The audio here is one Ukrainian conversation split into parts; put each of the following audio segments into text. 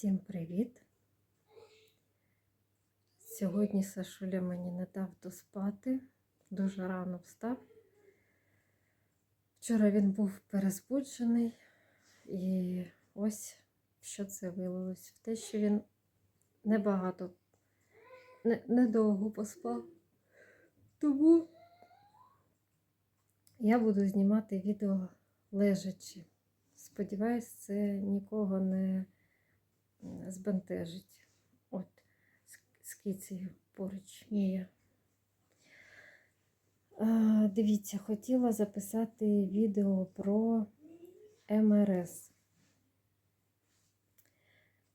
Всім привіт! Сьогодні Сашуля мені не дав доспати, дуже рано встав. Вчора він був перезбуджений, і ось що це вилилось в те, що він небагато, не- недовго поспав. Тому я буду знімати відео лежачи. Сподіваюсь, це нікого не збентежить. От, з- кицею поруч Мія. Дивіться, хотіла записати відео про МРС.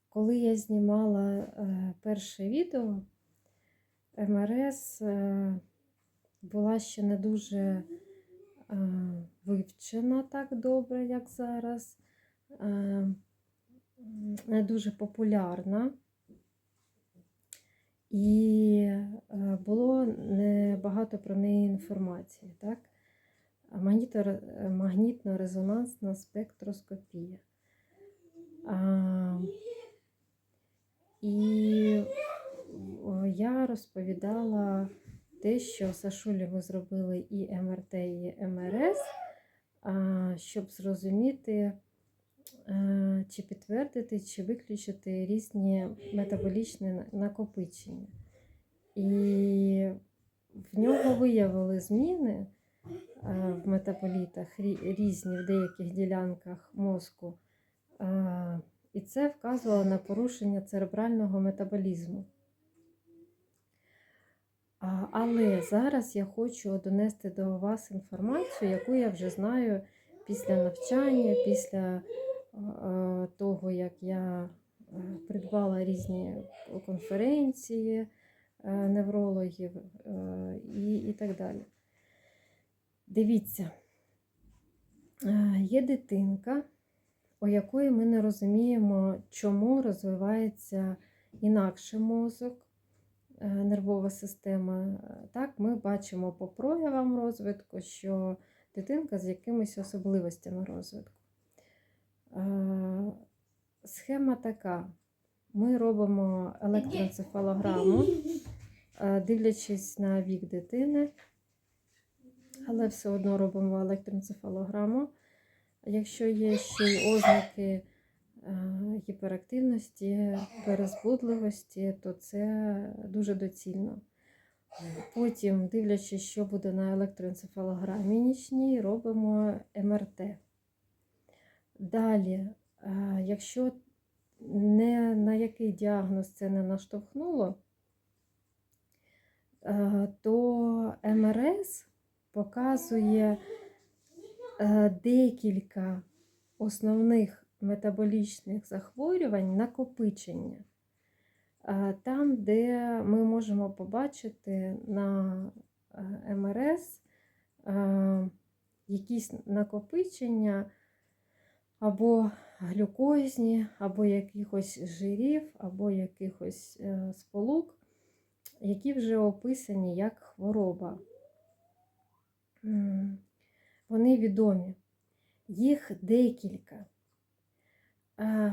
Коли я знімала е, перше відео, МРС е, була ще не дуже е, вивчена так добре, як зараз, дуже популярна. І е, було небагато про неї інформації. Так? Магнітно-резонансна спектроскопія. А, і я розповідала те, що Сашулі ми зробили і МРТ, і МРС, а, щоб зрозуміти, чи підтвердити, чи виключити різні метаболічні накопичення. І в нього виявили зміни е, в метаболітах різні в деяких ділянках мозку. Е, І це вказувало на порушення церебрального метаболізму. Але зараз я хочу донести до вас інформацію, яку я вже знаю після навчання, після е, того, як я е, придбала різні конференції е, неврологів е, і, і так далі. Дивіться, е, є дитинка, у якої ми не розуміємо, чому розвивається інакше мозок, е, нервова система. Так, ми бачимо по проявам розвитку, що дитинка з якимись особливостями розвитку. Е, Схема така: ми робимо електроенцефалограму, е, дивлячись на вік дитини, але все одно робимо електроенцефалограму. Якщо є ще й ознаки е, гіперактивності, перезбудливості, то це дуже доцільно. Потім, дивлячись, що буде на електроенцефалограмі нічній, робимо МРТ. Далі, е, якщо не на який діагноз це не наштовхнуло, е, то МРС показує е, декілька основних метаболічних захворювань накопичення. Там, де ми можемо побачити на МРС якісь накопичення або глюкозні, або якихось жирів, або якихось е, сполук, які вже описані як хвороба. Вони відомі. Їх декілька.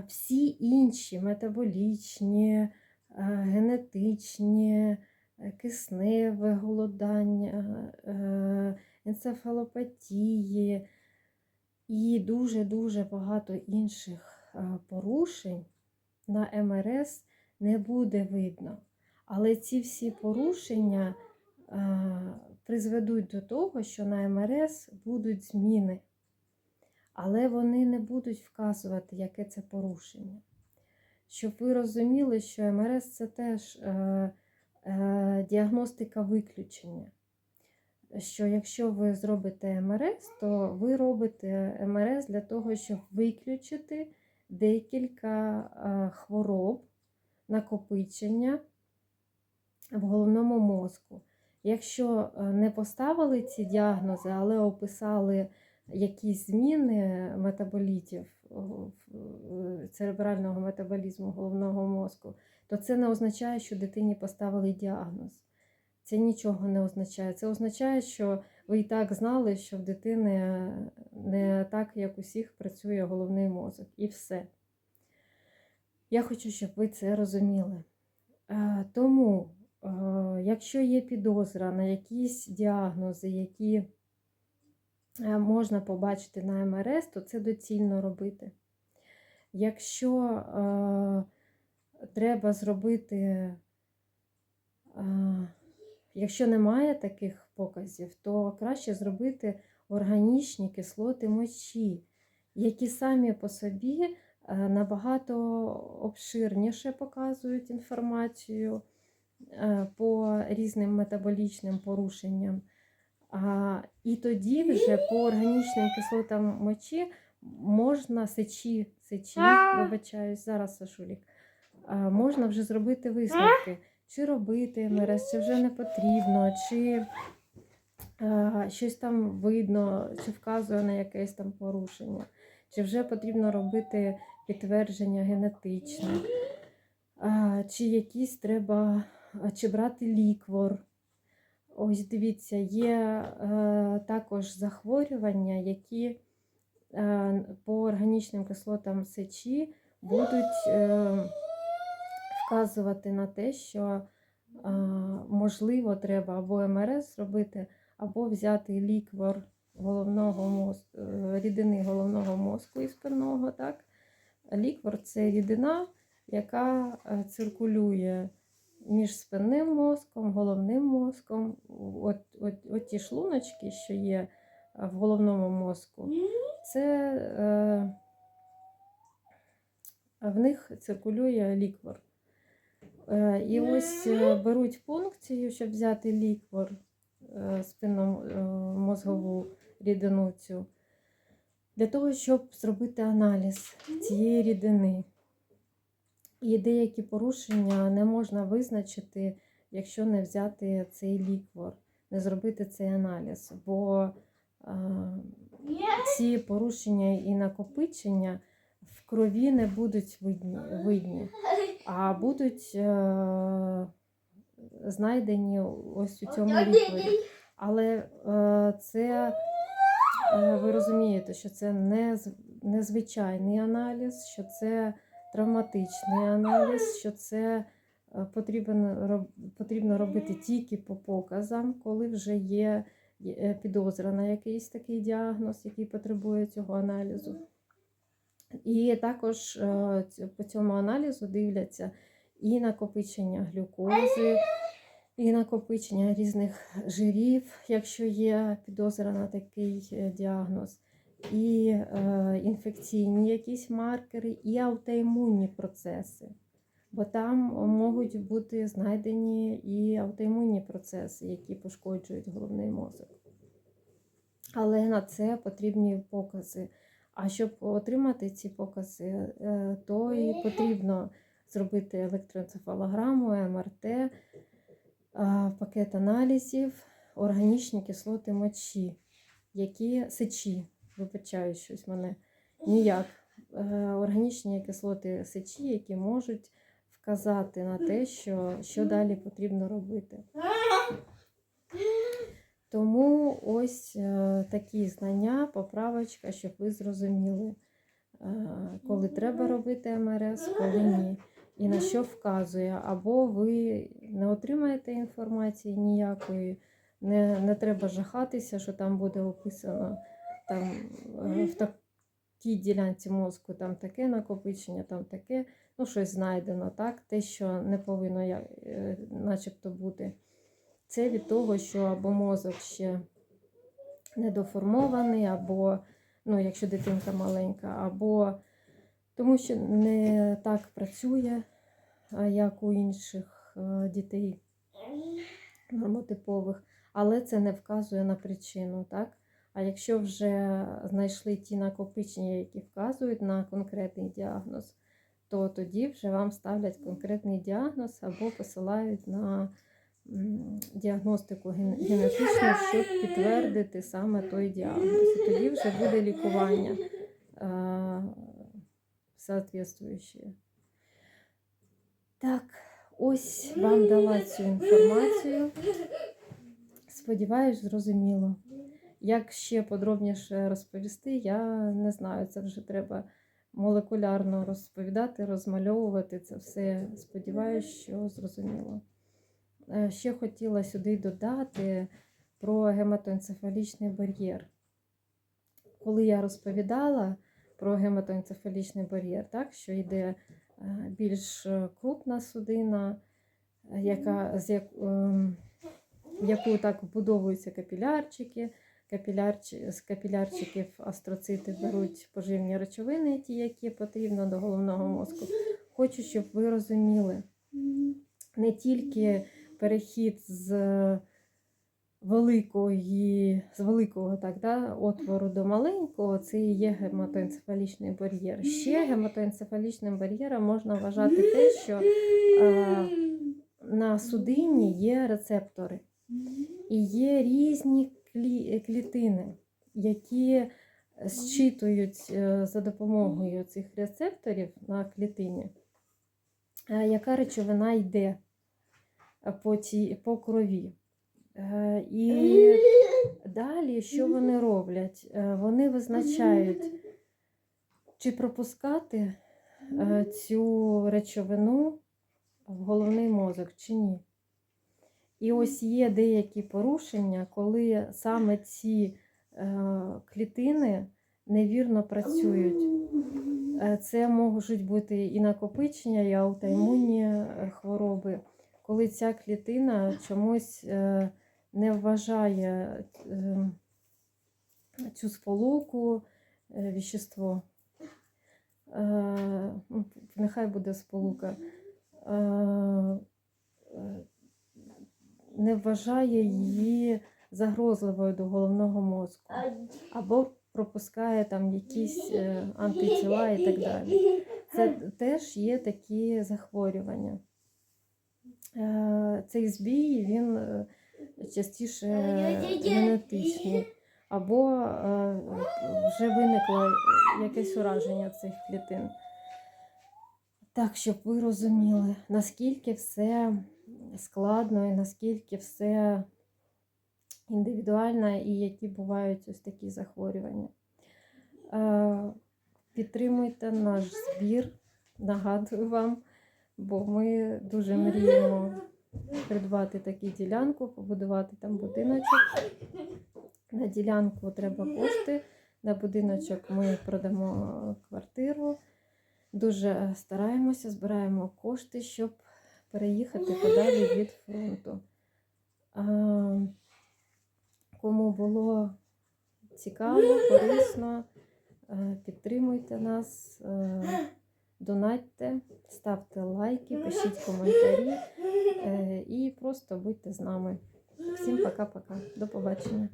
Всі інші метаболічні, генетичні, е, кисневе голодання, е, енцефалопатії і дуже-дуже багато інших е, порушень на МРС не буде видно. Але ці всі порушення е, призведуть до того, що на МРС будуть зміни. Але вони не будуть вказувати, яке це порушення. Щоб ви розуміли, що МРС це теж е, діагностика виключення. Що якщо ви зробите МРС, то ви робите МРС для того, щоб виключити декілька е, хвороб, накопичення в головному мозку. Якщо е, не поставили ці діагнози, але описали якісь зміни метаболітів церебрального метаболізму головного мозку, то це не означає, що дитині поставили діагноз. Це нічого не означає. Це означає, що ви і так знали, що в дитини не так, як усіх, працює головний мозок. І все. Я хочу, щоб ви це розуміли. Е, Тому, е, якщо є підозра на якісь діагнози, які е, можна побачити на МРС, то це доцільно робити. Якщо е, треба зробити, е, якщо немає таких показів, то краще зробити органічні кислоти мочі, які самі по собі е, набагато обширніше показують інформацію е, по різним метаболічним порушенням. І тоді вже по органічним кислотам мочі можна сечі, сечі, вибачаюсь, зараз Сашулік, можна вже зробити висновки, чи робити МРС, чи вже не потрібно, чи а, щось там видно, чи вказує на якесь там порушення, чи вже потрібно робити підтвердження генетичне, а, чи якісь треба, а, чи брати ліквор. Ось дивіться, є е, також захворювання, які е, по органічним кислотам сечі будуть е, вказувати на те, що е, можливо треба або МРС зробити, або взяти ліквор головного мозку, рідини головного мозку і спинного. Так? Ліквор це рідина, яка е, циркулює між спинним мозком, головним мозком. От, от, от ті шлуночки, що є е, в головному мозку, це е, в них циркулює ліквор. Е, і ось е, беруть функцію, щоб взяти ліквор, е, спинну е, мозгову рідину цю, для того, щоб зробити аналіз цієї рідини. І деякі порушення не можна визначити, якщо не взяти цей ліквор, не зробити цей аналіз. Бо ці порушення і накопичення крові не будуть видні, видні а будуть е, знайдені ось у цьому лікварі. Але е, це е, ви розумієте, що це не, незвичайний аналіз, що це травматичний аналіз, що це е, потрібен, роб- потрібно робити тільки по показам, коли вже є е, підозра на якийсь такий діагноз, який потребує цього аналізу. І також е, по цьому аналізу дивляться і накопичення глюкози, і накопичення різних жирів, якщо є підозра на такий е, діагноз, і е, інфекційні якісь маркери, і аутоімунні процеси. Бо там можуть бути знайдені і аутоімунні процеси, які пошкоджують головний мозок. Але на це потрібні покази. А щоб отримати ці покази, е, то і потрібно зробити електроенцефалограму, МРТ, е, пакет аналізів, органічні кислоти мочі, які сечі, вибачаю щось мене ніяк. Е, Органічні кислоти сечі, які можуть вказати на те, що, що далі потрібно робити. Тому ось е, такі знання, поправочка, щоб ви зрозуміли, е, коли треба робити МРС, коли ні. І на що вказує. Або ви не отримаєте інформації ніякої, не, не треба жахатися, що там буде описано там, е, в такій ділянці мозку там таке накопичення, там таке, ну щось знайдено, так? те, що не повинно е, начебто бути. Це від того, що або мозок ще недоформований, або, ну, якщо дитинка маленька, або тому що не так працює, як у інших е, дітей нормотипових, але це не вказує на причину. так? А якщо вже знайшли ті накопичення, які вказують на конкретний діагноз, то тоді вже вам ставлять конкретний діагноз або посилають на діагностику генетичну, щоб підтвердити саме той діагноз. І тоді вже буде лікування соответствуюче. Так, ось вам дала цю інформацію. Сподіваюсь, зрозуміло. Як ще подробніше розповісти, я не знаю. Це вже треба молекулярно розповідати, розмальовувати це все. Сподіваюсь, що зрозуміло. Е, Ще хотіла сюди додати про гематоенцефалічний бар'єр. Коли я розповідала про гематоенцефалічний бар'єр, так, що йде е, більш е, крупна судина, яка, з, як, ем, яку так вбудовуються капілярчики, Капілярчі, з капілярчиків астроцити беруть поживні речовини, ті, які потрібно до головного мозку. Хочу, щоб ви розуміли, не тільки перехід з великої, з великого так, да, отвору до маленького, це і є гематоенцефалічний бар'єр. Ще гематоенцефалічним бар'єром можна вважати те, що е, на судині є рецептори. І є різні клі- клітини, які зчитують е, за допомогою цих рецепторів на клітині, е, яка речовина йде е, по, цій, по крові. Е, І далі, що вони роблять? Е, Вони визначають, чи пропускати е, цю речовину в головний мозок, чи ні. І ось є деякі порушення, коли саме ці клітини невірно працюють. Це можуть бути і накопичення, і аутоімунні хвороби, коли ця клітина чомусь е, не вважає е, цю сполуку, е, віщество. Ну, Нехай буде сполука. Не вважає її загрозливою до головного мозку, або пропускає там якісь антитіла і так далі. Це теж є такі захворювання. Е, Цей збій він е, частіше генетичний, або е, вже виникло якесь ураження цих клітин. Так, щоб ви розуміли, наскільки все складно і наскільки все індивідуально і які бувають ось такі захворювання. Підтримуйте наш збір, нагадую вам, бо ми дуже мріємо придбати таку ділянку, побудувати там будиночок. На ділянку треба кошти, на будиночок ми продамо квартиру. Дуже стараємося, збираємо кошти, щоб переїхати подалі від фронту. А, Кому було цікаво, корисно, е, підтримуйте нас, е, донатьте, ставте лайки, пишіть коментарі е, і просто будьте з нами. Всім пока-пока. До побачення.